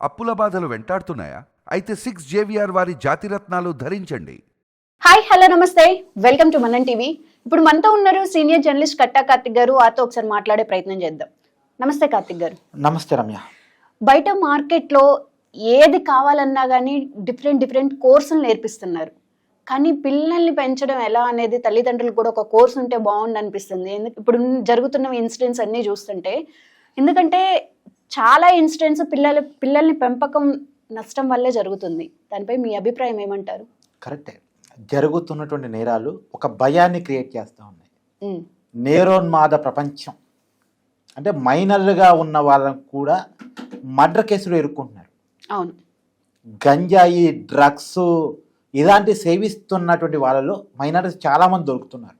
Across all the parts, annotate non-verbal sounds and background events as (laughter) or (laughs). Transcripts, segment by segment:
అప్పుల బాధలు వెంటాడుతున్నాయా? అయితే సిక్స్ జేవిఆర్ వారి జాతిరత్నాలు ధరించండి. హాయ్ హలో నమస్తే. Welcome to Manan TV. ఇప్పుడు మనతో ఉన్నారు సీనియర్ జర్నలిస్ట్ కట్టా కార్తిక్ గారు. ఆతో ఒకసారి మాట్లాడే ప్రయత్నం చేద్దాం. నమస్తే కార్తిక్ గారు. నమస్తే రమ్య. బయట మార్కెట్లో ఏది కావాలన్నా కానీ డిఫరెంట్ డిఫరెంట్ కోర్సులు నేర్పిస్తున్నారు. కానీ పిల్లల్ని పెంచడం ఎలా అనేది తల్లిదండ్రులకు కూడా ఒక కోర్స్ ఉంటే బాగుండు అనిపిస్తుంది ఇప్పుడు జరుగుతున్న ఇన్సిడెంట్స్ అన్నీ చూస్తుంటే ఎందుకంటే చాలా ఇన్సిడెంట్స్ పిల్లల పిల్లల్ని పెంపకం నష్టం వల్లే జరుగుతుంది. దానిపై మీ అభిప్రాయం ఏమంటారు? కరెక్టే. జరుగుతున్నటువంటి నేరాలు ఒక భయాన్ని క్రియేట్ చేస్తూ ఉన్నాయి. నేరోన్మాద ప్రపంచం. అంటే మైనర్లుగా ఉన్న వాళ్ళని కూడా మర్డర్ కేసులు ఎదుర్కొంటున్నారు అవును. గంజాయి డ్రగ్స్ ఇలాంటి సేవిస్తున్నటువంటి వాళ్ళలో మైనర్స్ చాలామంది దొరుకుతున్నారు.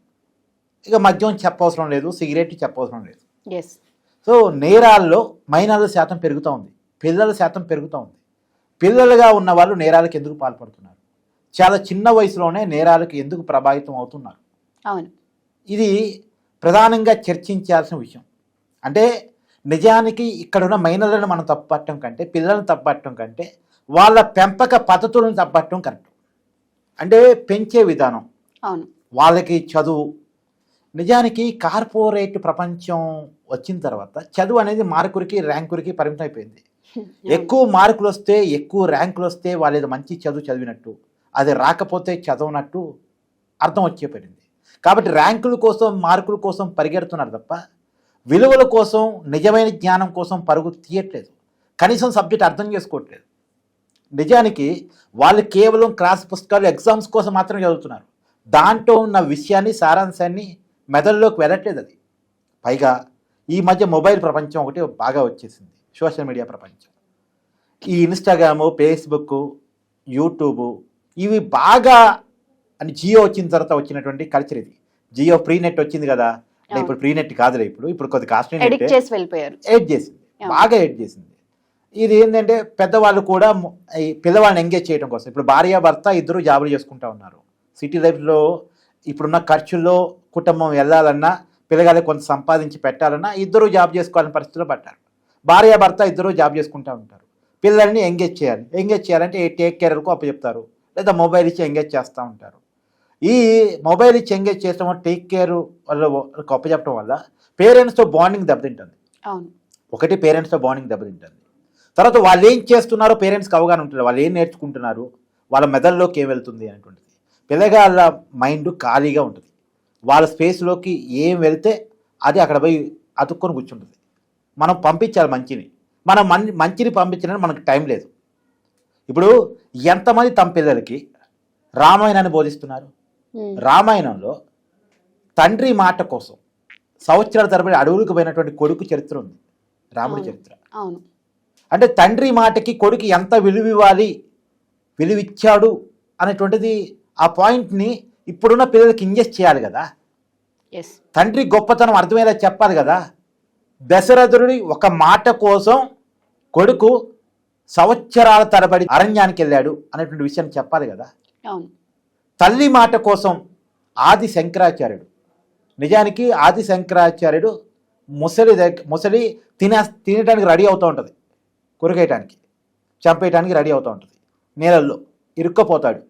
ఇక మద్యం చెప్పవసరం లేదు సిగరెట్ చెప్పవసరం లేదు. సో నేరాల్లో మైనర్ల శాతం పెరుగుతూ ఉంది. పిల్లల శాతం పెరుగుతూ ఉంది. పిల్లలుగా ఉన్న వాళ్ళు నేరాలకు ఎందుకు పాల్పడుతున్నారు? చాలా చిన్న వయసులోనే నేరాలకు ఎందుకు ప్రభావితం అవుతున్నారు? అవును. ఇది ప్రధానంగా చర్చించాల్సిన విషయం. అంటే నిజానికి ఇక్కడున్న మైనర్లను మనం తప్పట్టడం కంటే పిల్లలను తప్పట్టడం కంటే వాళ్ళ పెంపక పద్ధతులను తప్పట్టడం కరెక్ట్. అంటే పెంచే విధానం. అవును. వాళ్ళకి చదువు. నిజానికి కార్పొరేట్ ప్రపంచం వచ్చిన తర్వాత చదువు అనేది మార్కులకి ర్యాంకులకి పరిమితం అయిపోయింది. (laughs) ఎక్కువ మార్కులు వస్తే ఎక్కువ ర్యాంకులు వస్తే వాళ్ళు మంచి చదువు చదివినట్టు అది రాకపోతే చదవనట్టు అర్థం వచ్చేపడింది కాబట్టి ర్యాంకుల కోసం మార్కుల కోసం పరిగెడుతున్నారు తప్ప విలువల కోసం నిజమైన జ్ఞానం కోసం పరుగు తీయట్లేదు. కనీసం సబ్జెక్ట్ అర్థం చేసుకోవట్లేదు. నిజానికి వాళ్ళు కేవలం క్లాస్ పుస్తకాలు ఎగ్జామ్స్ కోసం మాత్రం చదువుతున్నారు. దాంట్లో ఉన్న విషయాన్ని సారాంశాన్ని మెదడులోకి వెళ్ళట్లేదు అది. పైగా ఈ మధ్య మొబైల్ ప్రపంచం ఒకటి బాగా వచ్చేసింది. సోషల్ మీడియా ప్రపంచం. ఈ ఇన్స్టాగ్రాము ఫేస్బుక్ యూట్యూబ్ ఇవి బాగా అని జియో వచ్చిన తర్వాత వచ్చినటువంటి కల్చర్ ఇది. జియో ఫ్రీ నెట్ వచ్చింది కదా. అంటే ఇప్పుడు ఫ్రీ నెట్ కాదులే ఇప్పుడు. ఇప్పుడు కొద్ది చేసి వెళ్ళిపోయారు. ఎడ్ చేసింది. బాగా ఎడ్ చేసింది. ఇది ఏంటంటే పెద్దవాళ్ళు కూడా ఈ పిల్లవాళ్ళని ఎంగేజ్ చేయడం కోసం. ఇప్పుడు భార్య భర్త ఇద్దరు జాబులు చేసుకుంటా ఉన్నారు. సిటీ లైఫ్లో ఇప్పుడున్న ఖర్చుల్లో కుటుంబం వెళ్ళాలన్నా పిల్లగాళ్ళకి కొంత సంపాదించి పెట్టాలన్నా ఇద్దరు జాబ్ చేసుకోవాలని పరిస్థితిలో పట్టారు భార్య భర్త ఇద్దరు జాబ్ చేసుకుంటా ఉంటారు. పిల్లల్ని ఎంగేజ్ చేయాలి. ఎంగేజ్ చేయాలంటే టేక్ కేర్లకు అప్పచెప్తారు. లేదా మొబైల్ ఇచ్చి ఎంగేజ్ చేస్తూ ఉంటారు. ఈ మొబైల్ ఇచ్చి ఎంగేజ్ చేయడం టేక్ కేర్ వల్ల అప్పచెప్పడం వల్ల పేరెంట్స్తో బాండింగ్ దెబ్బతింటుంది. ఒకటి పేరెంట్స్తో బాండింగ్ దెబ్బతింటుంది. తర్వాత వాళ్ళు ఏం చేస్తున్నారో పేరెంట్స్కి అవగాహన ఉంటుంది వాళ్ళు ఏం నేర్చుకుంటున్నారు? వాళ్ళ మెదడులోకి ఏం వెళ్తుంది అనేటువంటిది. పిల్లగాళ్ళ మైండ్ ఖాళీగా ఉంటుంది. వాళ్ళ స్పేస్లోకి ఏం వెళ్తే అది అక్కడ పోయి అతుక్కొని కూర్చుంటుంది. మనం పంపించాలి మంచిని. మనం మన్ మంచిని పంపించడానికి మనకు టైం లేదు. ఇప్పుడు ఎంతమంది తమ పిల్లలకి రామాయణాన్ని బోధిస్తున్నారు? రామాయణంలో తండ్రి మాట కోసం సంవత్సరాల తరబడి అడవులకు పోయినటువంటి కొడుకు చరిత్ర ఉంది. రాముడి. చరిత్ర. అంటే తండ్రి మాటకి కొడుకు ఎంత విలువ ఇవ్వాలి విలువిచ్చాడు అనేటువంటిది ఆ పాయింట్ని ఇప్పుడున్న పిల్లలకి ఇంజెస్ట్ చేయాలి కదా? తండ్రి గొప్పతనం అర్థమయ్యేలా చెప్పాలి కదా? దశరథుడి ఒక మాట కోసం కొడుకు సంవత్సరాల తరబడి అరణ్యానికి వెళ్ళాడు అనేటువంటి విషయం చెప్పాలి కదా? తల్లి మాట కోసం ఆది శంకరాచార్యుడు. నిజానికి ఆది శంకరాచార్యుడు ముసలి దగ్గర ముసలి తినే తినడానికి రెడీ అవుతూ ఉంటుంది. కొరికేయటానికి చంపేయటానికి రెడీ అవుతూ ఉంటుంది. నీళ్ళల్లో ఇరుక్కపోతాడు.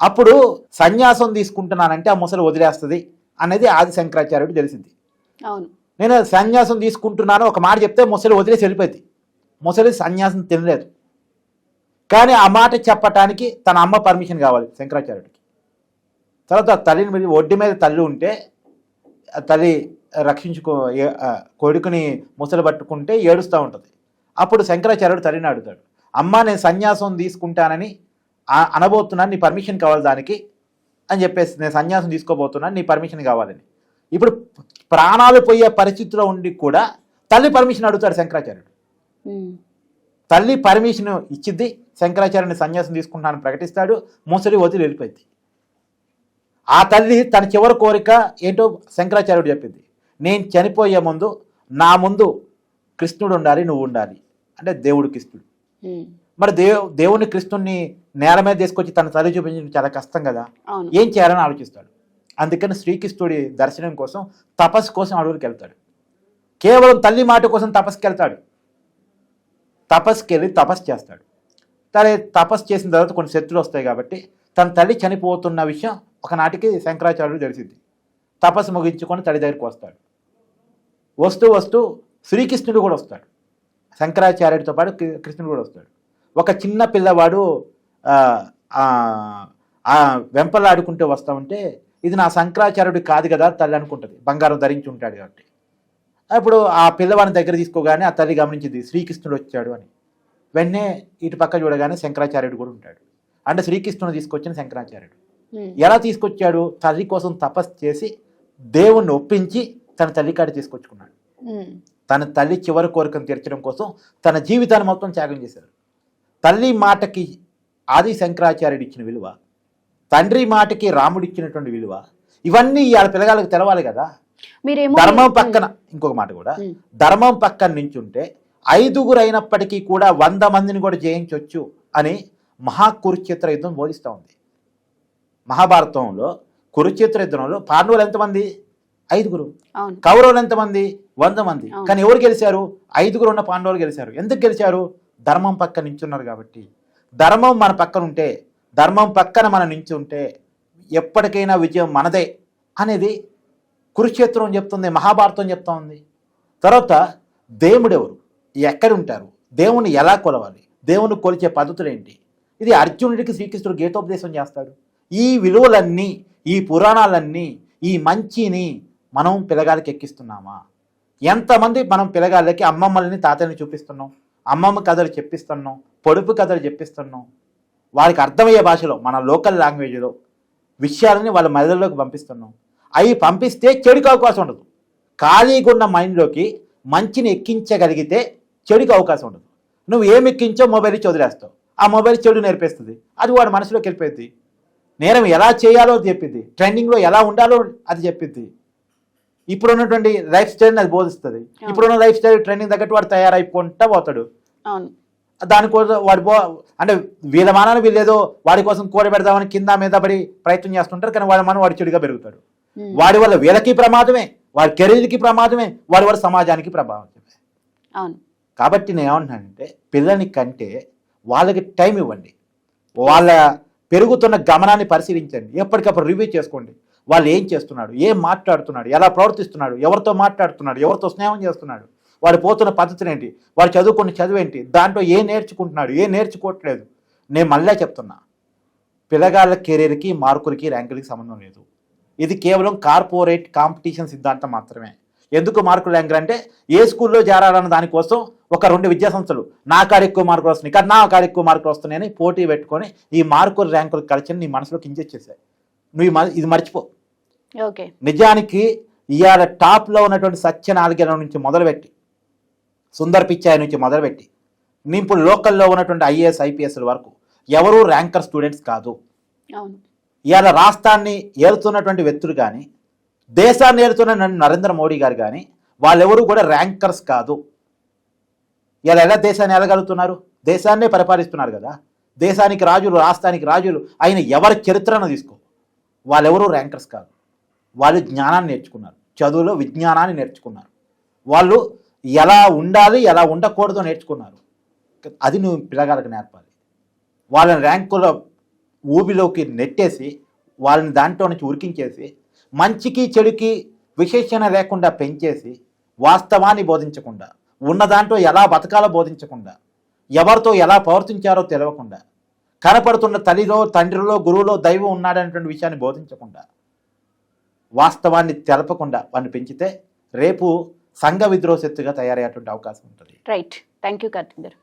అప్పుడు సన్యాసం తీసుకుంటున్నానంటే ఆ ముసలి వదిలేస్తుంది అనేది ఆది శంకరాచార్యుడు తెలిసింది. అవును. నేను సన్యాసం తీసుకుంటున్నాను ఒక మాట చెప్తే ముసలి వదిలేసి వెళ్ళిపోయింది. ముసలి సన్యాసం తినలేదు. కానీ ఆ మాట చెప్పటానికి తన అమ్మ పర్మిషన్ కావాలి శంకరాచార్యుడికి. తర్వాత ఆ తల్లిని పిలిచి ఒడ్డు మీద తల్లి ఉంటే తల్లి రక్షించుకో కొడుకుని ముసలి పట్టుకుంటే ఏడుస్తూ ఉంటుంది. అప్పుడు శంకరాచార్యుడు తల్లిని అడుగుతాడు. అమ్మ నేను సన్యాసం తీసుకుంటానని అనబోతున్నాను నీ పర్మిషన్ కావాలి దానికి అని చెప్పేసి నేను సన్యాసం తీసుకోబోతున్నాను నీ పర్మిషన్ కావాలని. ఇప్పుడు ప్రాణాలు పోయే పరిస్థితిలో ఉండి కూడా తల్లి పర్మిషన్ అడుగుతాడు శంకరాచార్యుడు. తల్లి పర్మిషన్ ఇచ్చింది శంకరాచార్యుని సన్యాసం తీసుకుంటానని ప్రకటిస్తాడు ముసలి వదిలి వెళ్ళిపోయింది. ఆ తల్లి తన చివరి కోరిక ఏంటో శంకరాచార్యుడు చెప్పింది. నేను చనిపోయే ముందు నా ముందు కృష్ణుడు ఉండాలి నువ్వు ఉండాలి. అంటే దేవుడు కృష్ణుడు. మరి దేవు దేవుని కృష్ణుడిని నేల మీద తీసుకొచ్చి తన తల్లి చూపించడం చాలా కష్టం కదా? ఏం చేయాలని ఆలోచిస్తాడు? అందుకని శ్రీకృష్ణుడి దర్శనం కోసం తపస్సు కోసం అడవులకు వెళ్తాడు. కేవలం తల్లి మాట కోసం తపస్సుకి వెళ్తాడు. తపస్కి వెళ్ళి తపస్సు చేస్తాడు. సరే తపస్సు చేసిన తర్వాత కొన్ని శత్రులు వస్తాయి కాబట్టి తన తల్లి చనిపోతున్న విషయం ఒకనాటికి శంకరాచార్యుడు తెలిసింది. తపస్సు ముగించుకొని తల్లి దగ్గరికి వస్తాడు. వస్తూ వస్తూ శ్రీకృష్ణుడు కూడా వస్తాడు. శంకరాచార్యుడితో పాటు కృష్ణుడు కూడా వస్తాడు. ఒక చిన్న పిల్లవాడు వెంపలాడుకుంటూ వస్తూ ఉంటే ఇది నా శంకరాచార్యుడు కాదు కదా తల్లి అనుకుంటుంది. బంగారం ధరించి ఉంటాడు కాబట్టి. అప్పుడు ఆ పిల్లవాడిని దగ్గర తీసుకోగానే ఆ తల్లి గమనించింది శ్రీకృష్ణుడు వచ్చాడు అని. వెంటనే ఇటు పక్క చూడగానే శంకరాచార్యుడు కూడా ఉంటాడు. అంటే శ్రీకృష్ణుడు తీసుకొచ్చిన శంకరాచార్యుడు. ఎలా తీసుకొచ్చాడు? తల్లి కోసం తపస్సు చేసి దేవుణ్ణి ఒప్పించి తన తల్లి కాడ తీసుకొచ్చుకున్నాడు. తన తల్లి చివరి కోరికను తీర్చడం కోసం తన జీవితాన్ని మొత్తం త్యాగం చేశారు. తల్లి మాటకి ఆది శంకరాచార్యుడు ఇచ్చిన విలువ తండ్రి మాటకి రాముడు ఇచ్చినటువంటి విలువ ఇవన్నీ ఇవాళ పిల్లగాళ్ళకి తెలవాలి కదా. ధర్మం పక్కన ఇంకొక మాట కూడా ధర్మం పక్కన నించుంటే ఐదుగురు అయినప్పటికీ కూడా వంద మందిని కూడా జయించవచ్చు అని మహాకురుక్షేత్ర యుద్ధం బోధిస్తూ ఉంది. మహాభారతంలో కురుక్షేత్ర యుద్ధంలో పాండవులు ఎంతమంది? ఐదుగురు. కౌరవులు ఎంతమంది? వంద మంది. కానీ ఎవరు గెలిచారు? ఐదుగురు ఉన్న పాండవులు గెలిచారు. ఎందుకు గెలిచారు? ధర్మం పక్క నించున్నారు కాబట్టి. ధర్మం మన పక్కన ఉంటే ధర్మం పక్కన మనం నించుంటే ఎప్పటికైనా విజయం మనదే అనేది కురుక్షేత్రం చెప్తుంది మహాభారతం చెప్తా ఉంది తర్వాత దేవుడెవరు? ఎక్కడ ఉంటారు? దేవుని ఎలా కొలవాలి? దేవుని కొలిచే పద్ధతులు ఏంటి? ఇది అర్జునుడికి శ్రీకృష్ణుడు గీతోపదేశం చేస్తాడు. ఈ విలువలన్నీ ఈ పురాణాలన్నీ ఈ మంచిని మనం పిల్లగాళ్ళకి ఎక్కిస్తున్నామా? ఎంతమంది మనం పిల్లగాళ్ళకి అమ్మమ్మల్ని తాతయ్యని చూపిస్తున్నాం? అమ్మమ్మ కథలు చెప్పిస్తున్నాం పొడుపు కథలు చెప్పిస్తున్నాం. వారికి అర్థమయ్యే భాషలో మన లోకల్ లాంగ్వేజ్లో విషయాలని వాళ్ళ మెదడులోకి పంపిస్తున్నాం. అవి పంపిస్తే చెడుకు అవకాశం ఉండదు. ఖాళీగా ఉన్న మైండ్లోకి మంచిని ఎక్కించగలిగితే చెడుకు అవకాశం ఉండదు. నువ్వు ఏమి ఎక్కించో మొబైల్ ఇచ్చి వదిలేస్తావు. ఆ మొబైల్ చెడు నేర్పిస్తుంది. అది వాడి మనసులోకి వెళ్ళిపోయింది నేరం ఎలా చేయాలో అది చెప్పింది. ట్రెండింగ్లో ఎలా ఉండాలో అది చెప్పింది. ఇప్పుడు ఉన్నటువంటి లైఫ్ స్టైల్ని అది బోధిస్తుంది. ఇప్పుడున్న లైఫ్ స్టైల్ ట్రెండింగ్ తగ్గట్టు వాడు తయారైపోంటా పోతాడు. అవును. దానికోసం వాడు పో అంటే వీళ్ళ మానాన్ని వీళ్ళేదో వాడి కోసం కూర పెడదామని కింద మీద పడి ప్రయత్నం చేస్తుంటారు కానీ వాడి మనం వాడి చెడుగా పెరుగుతాడు వాడి వల్ల వీళ్ళకి ప్రమాదమే వాడి కెరీర్కి ప్రమాదమే వాడి వల్ల సమాజానికి ప్రమాదమే అవును. కాబట్టి నేను ఏమంటున్నానంటే పిల్లని కంటే వాళ్ళకి టైం ఇవ్వండి. వాళ్ళ పెరుగుతున్న గమనాన్ని పరిశీలించండి. ఎప్పటికప్పుడు రివ్యూ చేసుకోండి. వాళ్ళు ఏం చేస్తున్నాడు? ఏం మాట్లాడుతున్నాడు? ఎలా ప్రవర్తిస్తున్నాడు? ఎవరితో మాట్లాడుతున్నాడు? ఎవరితో స్నేహం చేస్తున్నాడు? వాడు పోతున్న పద్ధతులు ఏంటి? వాడు చదువుకున్న చదువు ఏంటి? దాంట్లో ఏ నేర్చుకుంటున్నాడు? ఏ నేర్చుకోవట్లేదు? నేను మళ్ళీ చెప్తున్నా. పిల్లగాళ్ళ కెరీర్కి మార్కులకి ర్యాంకులకి సంబంధం లేదు. ఇది కేవలం కార్పొరేట్ కాంపిటీషన్ సిద్ధాంతం మాత్రమే. ఎందుకు మార్కులు ర్యాంకులు అంటే ఏ స్కూల్లో చేరాలన్న దానికోసం ఒక రెండు విద్యా సంస్థలు నా కాడ ఎక్కువ మార్కులు వస్తున్నాయి ఇక్కడ నా కాడ ఎక్కువ మార్కులు వస్తున్నాయని పోటీ పెట్టుకొని ఈ మార్కులు ర్యాంకులు కలిసి నీ మనసులో కించేసేసాయి నువ్వు మ- ఇది మర్చిపో. నిజానికి ఇవాళ టాప్లో ఉన్నటువంటి సత్యనారాయణ నుంచి మొదలుపెట్టి సుందర్ పిచ్చాయి నుంచి మొదలుపెట్టి ఇప్పుడు లోకల్లో ఉన్నటువంటి ఐఏఎస్ ఐపీఎస్ల వరకు ఎవరూ ర్యాంకర్ స్టూడెంట్స్ కాదు. ఇవాళ రాష్ట్రాన్ని ఏలుతున్నటువంటి వ్యక్తులు కానీ దేశాన్ని ఏలుతున్న నరేంద్ర- మోడీ గారు కానీ వాళ్ళెవరూ కూడా ర్యాంకర్స్ కాదు. ఇలా ఎలా దేశాన్ని ఏలగలుగుతున్నారు? దేశాన్నే పరిపాలిస్తున్నారు కదా. దేశానికి రాజులు రాష్ట్రానికి రాజులు ఆయన ఎవరి చరిత్రను తీసుకో. వాళ్ళెవరూ ర్యాంకర్స్ కాదు. వాళ్ళు జ్ఞానాన్ని నేర్చుకున్నారు. చదువులో విజ్ఞానాన్ని నేర్చుకున్నారు. వాళ్ళు ఎలా ఉండాలి ఎలా ఉండకూడదో నేర్చుకున్నారు. అది నువ్వు పిల్లగాళ్ళకి నేర్పాలి. వాళ్ళని ర్యాంకుల ఊబిలోకి నెట్టేసి వాళ్ళని దాంట్లో నుంచి ఉరికించేసి మంచికి చెడుకి విశేషణ లేకుండా పెంచేసి వాస్తవాన్ని బోధించకుండా ఉన్న దాంట్లో ఎలా బతకాలో బోధించకుండా ఎవరితో ఎలా ప్రవర్తించారో తెలియకుండా కనపడుతున్న తల్లిలో తండ్రిలో గురువులో దైవం ఉన్నాడనేటువంటి విషయాన్ని బోధించకుండా వాస్తవాన్ని తెలపకుండా వాడిని పెంచితే రేపు సంఘ విద్రోహశక్తిగా తయారయ్యేటువంటి అవకాశం ఉంటుంది. రైట్ థ్యాంక్ యూ కార్తిక్ గారు.